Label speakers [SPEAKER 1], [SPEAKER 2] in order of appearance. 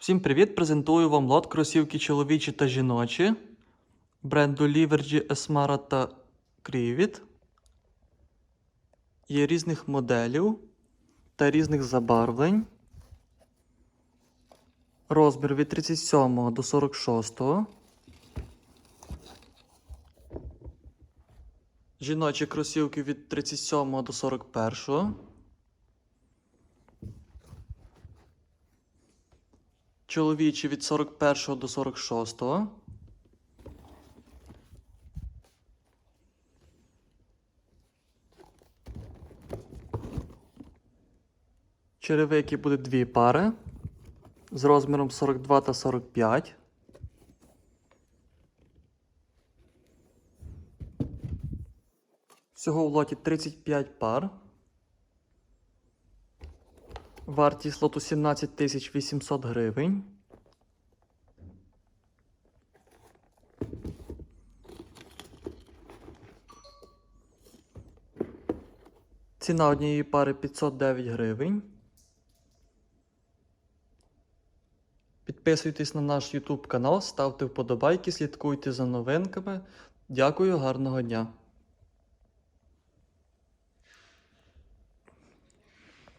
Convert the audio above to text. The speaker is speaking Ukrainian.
[SPEAKER 1] Всім привіт! Презентую вам лот кросівки чоловічі та жіночі бренду Livergy, Esmara та Crivit. Є різних моделів та різних забарвлень. Розмір від 37 до 46. Жіночі кросівки від 37 до 41. Чоловічі від 41 до 46. Черевики буде дві пари з розміром 42 та 45. Всього в лоті 35 пар. Вартість лоту 17 800 гривень. Ціна однієї пари 509 гривень. Підписуйтесь на наш YouTube канал, ставте вподобайки, слідкуйте за новинками. Дякую, гарного дня!